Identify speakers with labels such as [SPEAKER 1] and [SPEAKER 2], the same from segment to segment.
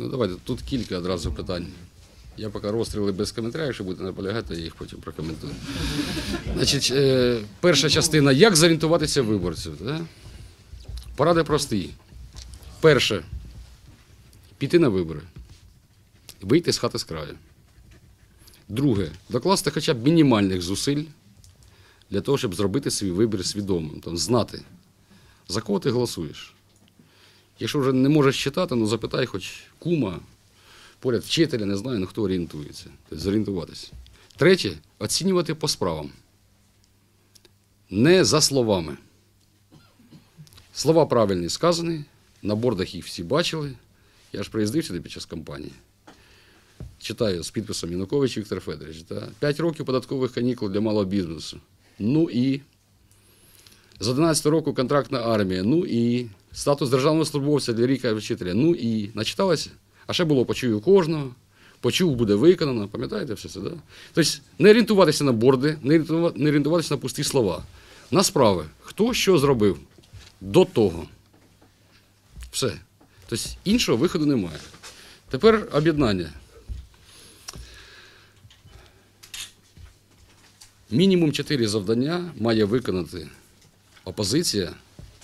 [SPEAKER 1] Ну давайте, тут кілька одразу питань. Я поки розстріли без коментарів, якщо будете наполягати, я їх потім прокоментую. Значить, е, перша частина. Як зорієнтуватися виборців? Да? Поради прості. Перше. Піти на вибори. Вийти з хати з краю. Друге. Докласти хоча б мінімальних зусиль для того, щоб зробити свій вибір свідомим. Там, знати, за кого ти голосуєш. Якщо вже не можеш читати, ну запитай хоч кума, поряд вчителя, не знаю, ну хто орієнтується. Тобто зорієнтуватися. Третє оцінювати по справам. Не за словами. Слова правильні сказані, на бордах їх всі бачили. Я ж приїздив сюди під час кампанії. Читаю з підписом Янукович Віктор Федорович. Да? П'ять років податкових канікул для малого бізнесу. Ну і з 11 року контрактна армія. Ну і статус державного службовця для ріка вчителя. Ну і начиталася. А ще було почую кожного. Почув, буде виконано. Пам'ятаєте все це? Да? Тобто не орієнтуватися на борди, не орієнтува- не орієнтуватися на пусті слова. На справи. Хто що зробив до того. Все. Тобто іншого виходу немає. Тепер об'єднання. Мінімум чотири завдання має виконати опозиція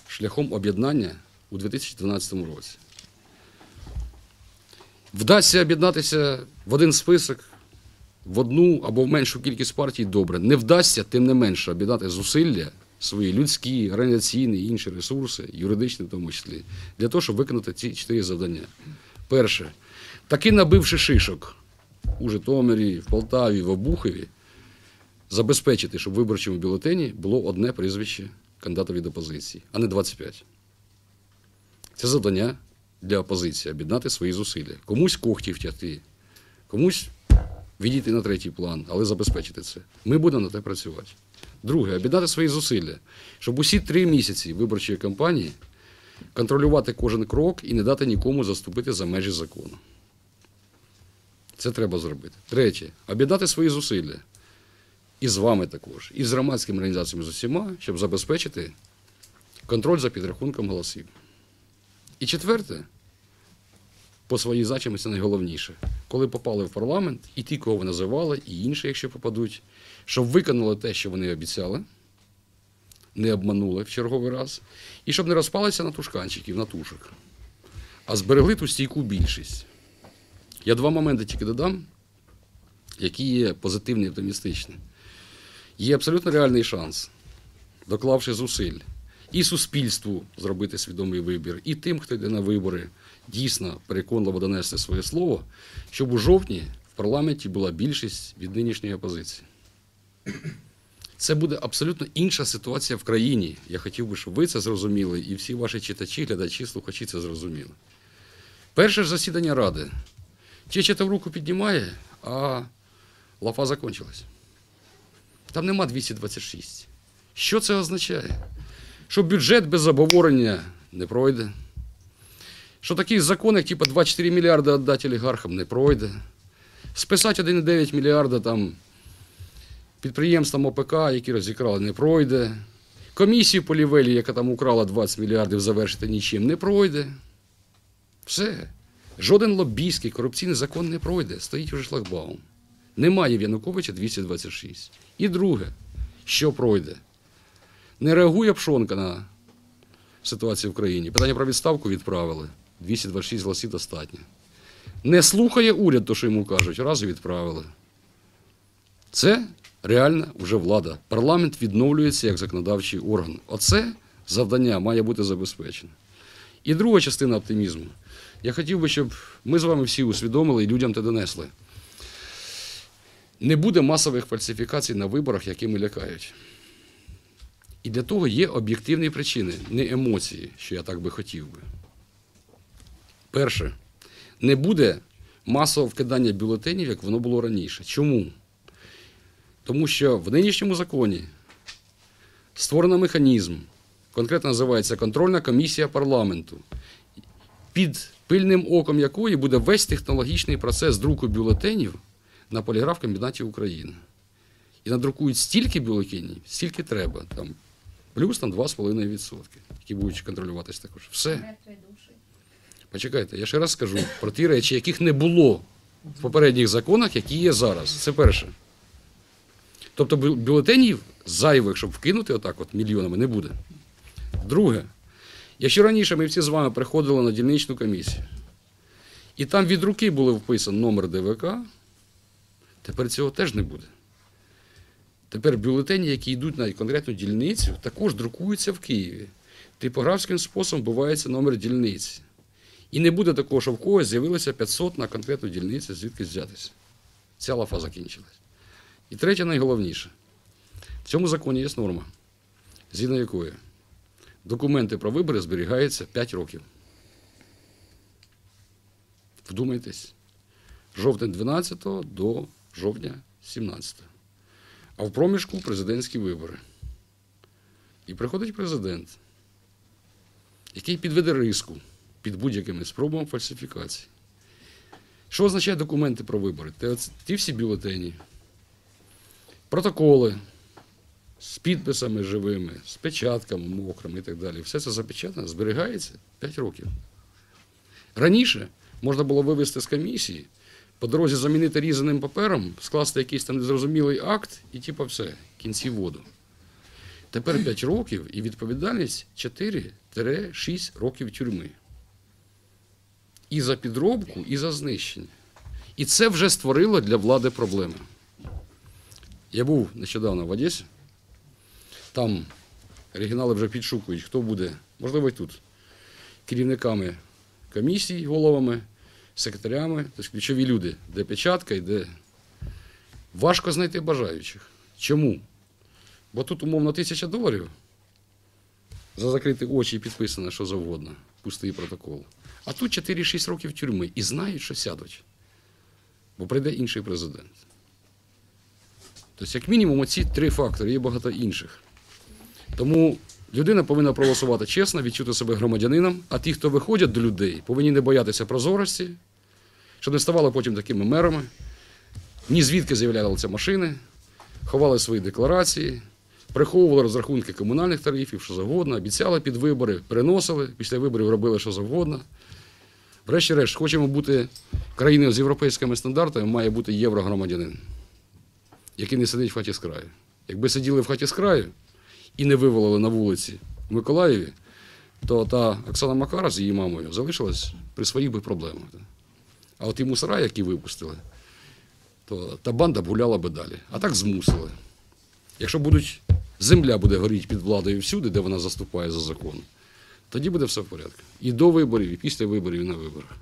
[SPEAKER 1] шляхом об'єднання у 2012 році. Вдасться об'єднатися в один список, в одну або в меншу кількість партій добре. Не вдасться, тим не менше, об'єднати зусилля свої людські, організаційні інші ресурси, юридичні в тому числі, для того, щоб виконати ці чотири завдання. Перше, таки набивши шишок у Житомирі, в Полтаві, в Обухові, забезпечити, щоб в виборчому бюлетені було одне прізвище кандидата від опозиції, а не 25. Це завдання для опозиції об'єднати свої зусилля. Комусь когті втягти, комусь відійти на третій план, але забезпечити це. Ми будемо на те працювати. Друге, об'єднати свої зусилля, щоб усі три місяці виборчої кампанії контролювати кожен крок і не дати нікому заступити за межі закону. Це треба зробити. Третє, об'єднати свої зусилля. І з вами також, і з громадськими організаціями з усіма, щоб забезпечити контроль за підрахунком голосів. І четверте, по своїй значимості найголовніше, коли попали в парламент, і ті, кого ви називали, і інші, якщо попадуть, щоб виконали те, що вони обіцяли, не обманули в черговий раз, і щоб не розпалися на тушканчиків, на тушок, а зберегли ту стійку більшість. Я два моменти тільки додам, які є позитивні і оптимістичні. Є абсолютно реальний шанс, доклавши зусиль, і суспільству зробити свідомий вибір, і тим, хто йде на вибори, дійсно переконливо донести своє слово, щоб у жовтні в парламенті була більшість від нинішньої опозиції. Це буде абсолютно інша ситуація в країні. Я хотів би, щоб ви це зрозуміли, і всі ваші читачі, глядачі, слухачі це зрозуміли. Перше ж засідання Ради. Чечетов руку піднімає, а лафа закончилась. Там нема 226. Що це означає? Що бюджет без обговорення не пройде. Що такий закон, як типу 24 мільярди віддати олігархам, не пройде. Списати 1,9 мільярда там підприємствам ОПК, які розікрали, не пройде. Комісію по Лівелі, яка там украла 20 мільярдів, завершити нічим, не пройде. Все. Жоден лобійський корупційний закон не пройде. Стоїть уже шлагбаум. Немає в Януковича 226. І друге, що пройде? Не реагує Пшонка на ситуацію в країні. Питання про відставку відправили. 226 голосів достатньо. Не слухає уряд, то що йому кажуть, разу відправили. Це реальна вже влада. Парламент відновлюється як законодавчий орган. Оце завдання має бути забезпечено. І друга частина оптимізму. Я хотів би, щоб ми з вами всі усвідомили і людям те донесли. Не буде масових фальсифікацій на виборах, якими лякають. І для того є об'єктивні причини, не емоції, що я так би хотів би. Перше, не буде масового вкидання бюлетенів, як воно було раніше. Чому? Тому що в нинішньому законі створено механізм, конкретно називається контрольна комісія парламенту, під пильним оком якої буде весь технологічний процес друку бюлетенів на поліграф комбінаті України. І надрукують стільки бюлетенів, стільки треба. Там, плюс там 2,5%, які будуть контролюватись також. Все. Почекайте, я ще раз скажу про ті речі, яких не було в попередніх законах, які є зараз. Це перше. Тобто бюлетенів зайвих, щоб вкинути отак от мільйонами, не буде. Друге, якщо раніше ми всі з вами приходили на дільничну комісію, і там від руки було вписано номер ДВК, тепер цього теж не буде. Тепер бюлетені, які йдуть на конкретну дільницю, також друкуються в Києві. Типографським способом вбивається номер дільниці. І не буде такого, що в когось з'явилося 500 на конкретну дільницю, звідки взятися. Ця лафа закінчилась. І третє, найголовніше. В цьому законі є норма, згідно якої документи про вибори зберігаються 5 років. Вдумайтесь, жовтень 12 до жовтня 17. А в проміжку президентські вибори. І приходить президент, який підведе риску під будь-якими спробами фальсифікації. Що означає документи про вибори? Ті всі бюлетені, протоколи з підписами живими, з печатками мокрими і так далі. Все це запечатано, зберігається 5 років. Раніше можна було вивезти з комісії, по дорозі замінити різаним папером, скласти якийсь там незрозумілий акт і типу все, кінці воду. Тепер 5 років і відповідальність 4-6 років тюрми. І за підробку, і за знищення. І це вже створило для влади проблеми. Я був нещодавно в Одесі. Там оригінали вже підшукують, хто буде, можливо, і тут, керівниками комісій, головами, секретарями, тобто ключові люди, де печатка і де. Важко знайти бажаючих. Чому? Бо тут, умовно, тисяча доларів за закриті очі і підписано що завгодно, пустий протокол. А тут 4-6 років тюрми і знають, що сядуть. Бо прийде інший президент. Тобто, як мінімум, оці три фактори, є багато інших. Тому людина повинна проголосувати чесно, відчути себе громадянином, а ті, хто виходять до людей, повинні не боятися прозорості, щоб не ставали потім такими мерами. Ні звідки з'являлися машини, ховали свої декларації, приховували розрахунки комунальних тарифів, що завгодно, обіцяли під вибори, переносили, після виборів робили що завгодно. Врешті-решт, хочемо бути країною з європейськими стандартами, має бути єврогромадянин, який не сидить в хаті з краю. Якби сиділи в хаті з краю і не вивалили на вулиці в Миколаєві, то та Оксана Макара з її мамою залишилась при своїх би проблемах. А от і мусора, які випустили, то та банда гуляла би далі. А так змусили. Якщо будуть, земля буде горіти під владою всюди, де вона заступає за закон, тоді буде все в порядку. І до виборів, і після виборів, і на виборах.